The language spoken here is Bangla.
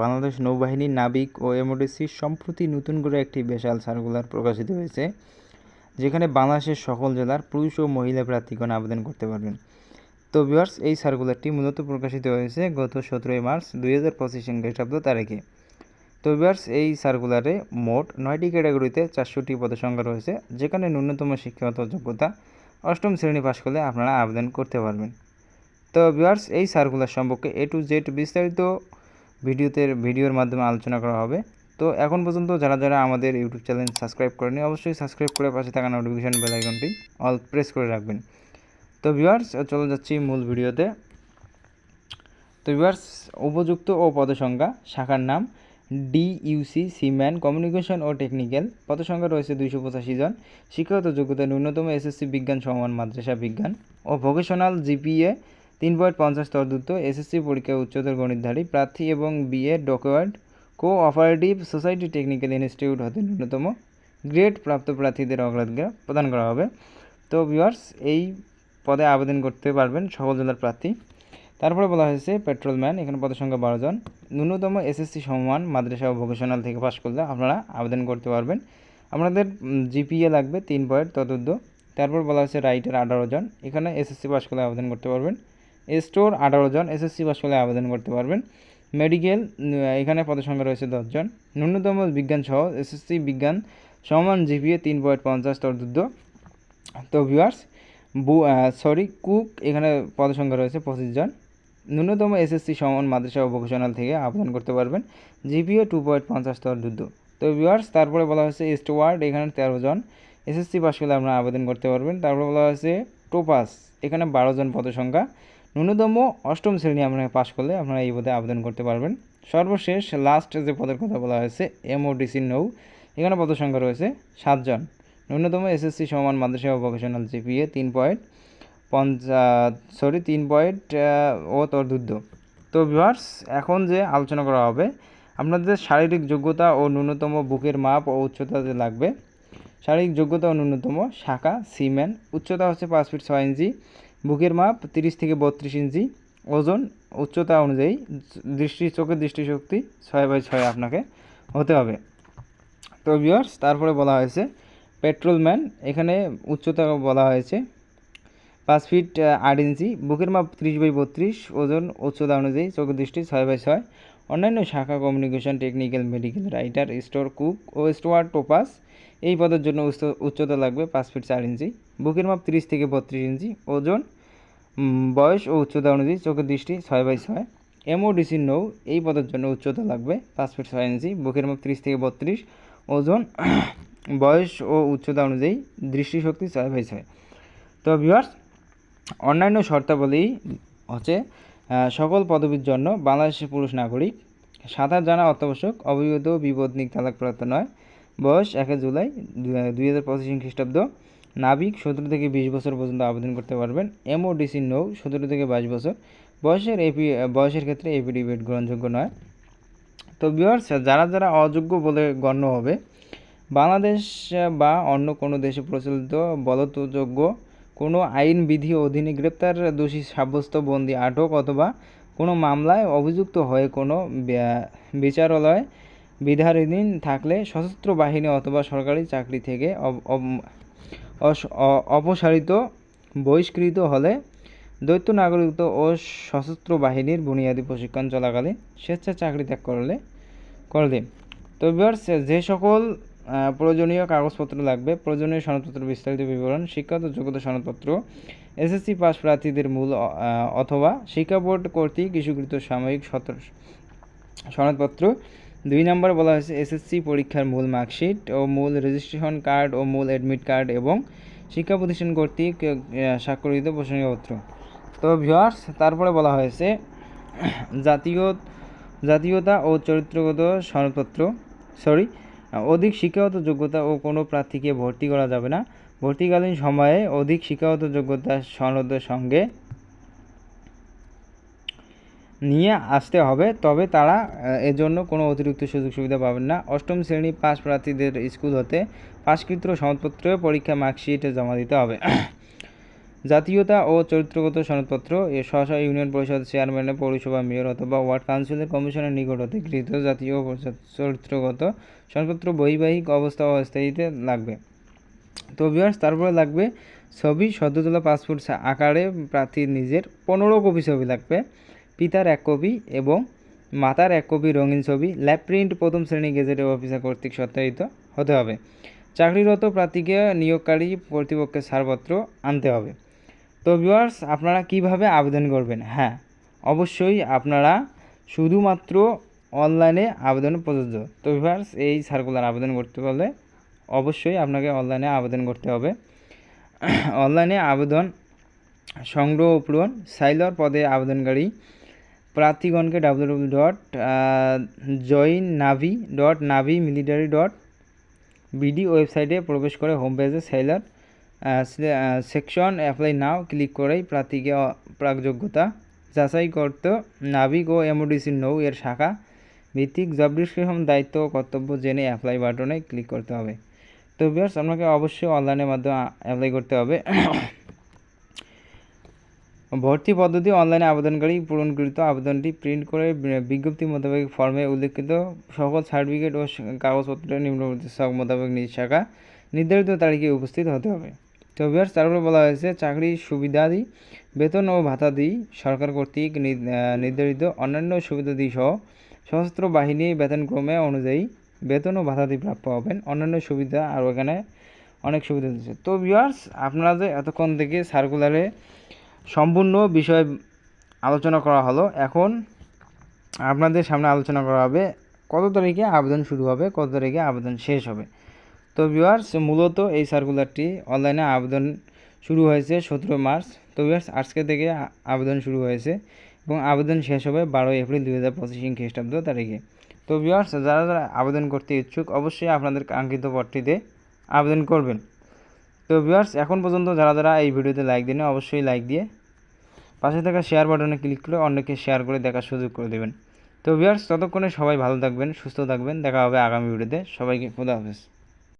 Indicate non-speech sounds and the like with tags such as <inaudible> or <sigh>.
বাংলাদেশ নৌবাহিনী নাবিক ও এমওডিসি সম্প্রতি নতুন করে একটি বিশাল সার্কুলার প্রকাশিত হয়েছে, যেখানে বাংলাদেশের সকল জেলার পুরুষ ও মহিলা প্রার্থীগণ আবেদন করতে পারবেন। তো ভিউয়ার্স এই সার্কুলারটি মূলত প্রকাশিত হয়েছে গত সতেরোই মার্চ দুই হাজার পঁচিশ খ্রিস্টাব্দ তারিখে। তো ভিউয়ার্স এই সার্কুলারে মোট নয়টি ক্যাটাগরিতে চারশোটি পদসংখ্যা রয়েছে, যেখানে ন্যূনতম শিক্ষাগত যোগ্যতা অষ্টম শ্রেণি পাশ করলে আপনারা আবেদন করতে পারবেন। তো ভিউয়ার্স এই সার্কুলার সম্পর্কে এ টু জেড বিস্তারিত ভিডিওতে, ভিডিওর মাধ্যমে আলোচনা করা হবে। তো এখন পর্যন্ত যারা যারা আমাদের ইউটিউব চ্যানেল সাবস্ক্রাইব করেনি অবশ্যই সাবস্ক্রাইব করে পাশে থাকা নোটিফিকেশন বেল আইকনটি অল প্রেস করে রাখবেন। তো ভিউয়ার্স চলে যাচ্ছি মূল ভিডিওতে। তো ভিউয়ার্স উপযুক্ত ও পদসংখ্যা, শাখার নাম ডিইউসি সিম্যান কমিউনিকেশন ও টেকনিক্যাল পদসংখ্যা রয়েছে দুইশো পঁচাশি জন। শিক্ষাগত যোগ্যতা ন্যূনতম এসএসসি বিজ্ঞান সমান মাদ্রাসা বিজ্ঞান ও ভোকেশনাল জিপিএ তিন পয়েন্ট পঞ্চাশ স্তরযুক্ত এসএসসি পরীক্ষায় উচ্চতর গণিতধারী, প্রার্থী এবং B A dockyard cooperative society technical institute হতে ন্যূনতম, গ্রেড প্রাপ্ত প্রার্থীদের অগ্রাধিকার প্রদান করা হবে। তো ভিউয়ার্স, এই পদে আবেদন করতে পারবেন সকল জেলার প্রার্থী। তারপরে বলা হয়েছে পেট্রোলম্যান, এখানে পদের সংখ্যা বারো জন। ন্যূনতম এসএসসি সমান মাদ্রাসা ও ভোকেশনাল থেকে পাশ করলে আপনারা আবেদন করতে পারবেন। আপনাদের জিপিএ লাগবে তিন পয়েন্ট তদুর্ধ তারপর বলা হয়েছে রাইটার আঠারো জন। এখানে এসএসসি পাশ করলে আবেদন করতে পারবেন। স্টোর, আঠারো জন এসএসসি পাশ করলে আবেদন করতে পারবেন। মেডিকেল এখানে পদের সংখ্যা রয়েছে দশজন ন্যূনতম বিজ্ঞান সহ এসএসসি বিজ্ঞান সমান জিপিএ তিন পয়েন্ট পঞ্চাশ তদুর্ধ তো ভিউয়ার্স বু সরি কুক এখানে পদসংখ্যা রয়েছে পঁচিশ জন। ন্যূনতম এসএসসি সমান মাদ্রাসা ও ভোকেশনাল থেকে আবেদন করতে পারবেন। জিপিও টু পয়েন্ট পঞ্চাশ যুদ্ধ তো ভিউয়ার্স তারপরে বলা হয়েছে স্টুয়ার্ড এখানে তেরো জন। এসএসসি পাস করলে আপনারা আবেদন করতে পারবেন। তারপরে বলা হয়েছে টোপাস এখানে বারো জন পদসংখ্যা ন্যূনতম অষ্টম শ্রেণি আপনাকে পাস করলে আপনারা এই পদে আবেদন করতে পারবেন। সর্বশেষ লাস্ট যে পদের কথা বলা হয়েছে এমওডিসি নৌ এখানে পদসংখ্যা রয়েছে সাতজন। ন্যূনতম এসএসসি সমান মাদ্রাসা ভোকেশনাল জিপিএ তিন পয়েন্ট পঞ্চা সরি তিন পয়েন্ট ও তর্দুদ্ধ। তো ভিউয়ার্স এখন যে আলোচনা করা হবে, আপনাদের শারীরিক যোগ্যতা ও ন্যূনতম বুকের মাপ ও উচ্চতা যে লাগবে, শারীরিক যোগ্যতা ও ন্যূনতম শাখা সিমেন উচ্চতা হচ্ছে পাঁচ ফিট ছয় ইঞ্চি বুকের মাপ তিরিশ থেকে বত্রিশ ইঞ্চি, ওজন উচ্চতা অনুযায়ী দৃষ্টি, চোখের দৃষ্টিশক্তি ছয় বাই ছয় আপনাকে হতে হবে। তো ভিউয়ার্স তারপরে বলা হয়েছে পেট্রোলম্যান এখানে উচ্চতা বলা হয়েছে পাঁচ ফিট আট ইঞ্চি, বুকের মাপ ত্রিশ বাই বত্রিশ, ওজন উচ্চতা অনুযায়ী চোখের দৃষ্টি ছয় বাই ছয়। অন্যান্য শাখা communication technical medical writer store cook ও স্টোয়ার টোপাস এই পদের জন্য উচ্চতা লাগবে পাঁচ ফিট চার ইঞ্চি। বুকের মাপ তিরিশ থেকে বত্রিশ ইঞ্চি, ওজন বয়স ও উচ্চতা অনুযায়ী চোখের দৃষ্টি ছয় বাই ছয়। এমওডিসি নৌ, এই পদের জন্য উচ্চতা লাগবে পাঁচ ফিট ছয় ইঞ্চি, বুকের মাপ ত্রিশ থেকে বত্রিশ। ওজন <clears throat> বয়স ও উচ্চতা অনুযায়ী দৃষ্টিশক্তি ছয় বাই ছয়। তো ভিউয়ার্স, অন্যান্য শর্তাবলী হচ্ছে সকল পদবীর জন্য বাংলাদেশের পুরুষ নাগরিক, সাঁতার জানা অত্যাবশ্যক অবিবাহিত বিপদনিক তালাকপ্রাপ্ত নয়। বয়স একে জুলাই, দুই হাজার পঁচিশ খ্রিস্টাব্দ নাবিক সতেরো থেকে বিশ বছর পর্যন্ত আবেদন করতে পারবেন। এমওডিসি নৌ সতেরো থেকে বাইশ বছর। বয়সের এপি বয়সের ক্ষেত্রে এপিডিভিট গ্রহণযোগ্য নয়। তো বিয়ার্স যারা যারা অযোগ্য বলে গণ্য হবে, বাংলাদেশ বা অন্য কোনো দেশে প্রচলিত বলতযোগ্য কোনো আইন, বিধি অধীনে গ্রেপ্তার, দোষী, সাব্যস্ত, বন্দি, আটক অথবা কোনো মামলায় অভিযুক্ত হয়ে কোনো বিচারালয় বিধারাধীন থাকলে সশস্ত্র বাহিনী অথবা সরকারি চাকরি থেকে অপসারিত, বহিষ্কৃত হলে দৈত্য নাগরিকত্ব ও সশস্ত্র বাহিনীর বুনিয়াদী প্রশিক্ষণ চলাকালীন স্বেচ্ছা চাকরি ত্যাগ করলে করলে তো যে সকল প্রয়োজনীয় কাগজপত্র লাগবে, প্রয়োজনীয় সনদপত্র, বিস্তারিত বিবরণ শিক্ষাগত যোগ্যতা সনদপত্র, এসএসসি পাস প্রার্থীদের মূল অথবা শিক্ষা বোর্ড কর্তৃক ইস্যুকৃত সাময়িক সনদপত্র দুই নম্বর বলা হয়েছে এসএসসি পরীক্ষার মূল মার্কশিট ও মূল রেজিস্ট্রেশন কার্ড ও মূল অ্যাডমিট কার্ড এবং শিক্ষা প্রতিষ্ঠান কর্তৃক স্বাক্ষরিত প্রসঙ্গপত্র। তো ভিওয়ার্স তারপরে বলা হয়েছে জাতীয়, জাতীয়তা ও চরিত্রগত সনদপত্র। সরি অধিক শিক্ষাগত যোগ্যতা ও কোনো প্রার্থীকে ভর্তি করা যাবে না। ভর্তিকালীন সময়ে অধিক শিক্ষাগত যোগ্যতা সনদের সঙ্গে নিয়ে আসতে হবে, তবে তারা এজন্য কোনো অতিরিক্ত সুযোগ সুবিধা পাবেন না। অষ্টম শ্রেণি পাস প্রার্থীদের স্কুল হতে পাশকৃত সনদপত্র, পরীক্ষা মার্কশিটে জমা দিতে হবে। <clears throat> জাতীয়তা ও চরিত্রগত সনদপত্র, এ স্ব ইউনিয়ন পরিষদ চেয়ারম্যানের পৌরসভা মেয়র অথবা ওয়ার্ড কাউন্সিলের কমিশনের নিকট হতে গৃহীত জাতীয় চরিত্রগত সনদপত্র বৈবাহিক অবস্থা অস্থায়ীতে লাগবে। তো তারপরে লাগবে ছবি সদ্য তোলা পাসপোর্ট আকারে প্রার্থীর নিজের পনেরো কপি ছবি লাগবে। পিতার এক কপি এবং মাতার এক কপি রঙিন ছবি ল্যাব প্রিন্ট প্রথম শ্রেণি গেজেটের অফিসার কর্তৃক সত্যায়িত হতে হবে। চাকরিরত প্রার্থীকে নিয়োগকারী কর্তৃপক্ষের ছাড়পত্র আনতে হবে। তো ভিউয়ার্স আপনারা কীভাবে আবেদন করবেন? হ্যাঁ অবশ্যই আপনারা শুধুমাত্র অনলাইনে আবেদন প্রযোজ্য। তো ভিউয়ার্স এই সার্কুলার আবেদন করতে হলে অবশ্যই আপনাকে অনলাইনে আবেদন করতে হবে। অনলাইনে আবেদন সংগ্রহ পূরণ, সাইলর পদে আবেদনকারী প্রার্থীগণকে W W dot join navy dot navy military dot BD ওয়েবসাইটে প্রবেশ করে home page sailor section apply now click করেই প্রার্থীকে অ- প্রাকযোগ্যতা যাচাই করতে নাবিক ও এমওডিসি নৌ এর শাখা ভিত্তিক জব ডিসক্রিপশন দায়িত্ব ও কর্তব্য জেনে অ্যাপ্লাই বাটনে ক্লিক করতে হবে। তো বিয়ার্স আপনাকে অবশ্যই অনলাইনের মাধ্যমে অ্যাপ্লাই করতে হবে। ভর্তি পদ্ধতি অনলাইনে আবেদনকারী পূরণকৃত আবেদনটি প্রিন্ট করে বিজ্ঞপ্তি মোতাবেক ফর্মে উল্লেখিত সকল সার্টিফিকেট ও কাগজপত্রের নিম্নবর্তী মোতাবেক নিজ শাখা নির্ধারিত তারিখে উপস্থিত হতে হবে। তো তারপরে বলা হয়েছে চাকরির সুবিধাদি, বেতন ও ভাতাদি সরকার কর্তৃক নির্ধারিত অন্যান্য সুবিধাদি সহ সশস্ত্র বাহিনী বেতনক্রমে অনুযায়ী বেতন ও ভাতাদি প্রাপ্য হবেন। অন্যান্য সুবিধা আর এখানে অনেক সুবিধা দিচ্ছে। তো ভিউয়ার্স, আপনারা যে এতক্ষণ থেকে সার্কুলারে সম্পূর্ণ বিষয় আলোচনা করা হলো। এখন আপনাদের সামনে আলোচনা করা হবে, কত তারিখে আবেদন শুরু হবে, কত তারিখে আবেদন শেষ হবে। তো ভিউয়ার্স মূলত এই সার্কুলারটি অনলাইনে আবেদন শুরু হয়েছে সতেরো মার্চ। তো ভিউয়ার্স আজকে থেকে আবেদন শুরু হয়েছে এবং আবেদন শেষ হবে বারোই এপ্রিল দুই হাজার পঁচিশ খ্রিস্টাব্দ তারিখে। তো ভিউয়ার্স যারা যারা আবেদন করতে ইচ্ছুক, অবশ্যই আপনাদের কাঙ্ক্ষিত পদটিতে আবেদন করবেন। তো ভিউয়ার্স এখন পর্যন্ত যারা যারা এই ভিডিওতে লাইক দেন অবশ্যই লাইক দিয়ে পাশে থাকা শেয়ার বাটনে ক্লিক করে অন্যকে শেয়ার করে দেখার সুযোগ করে দেবেন। তো ভিউয়ার্স ততক্ষণে সবাই ভালো থাকবেন, সুস্থ থাকবেন। দেখা হবে আগামী ভিডিওতে সবাইকে খোদা হাফেজ।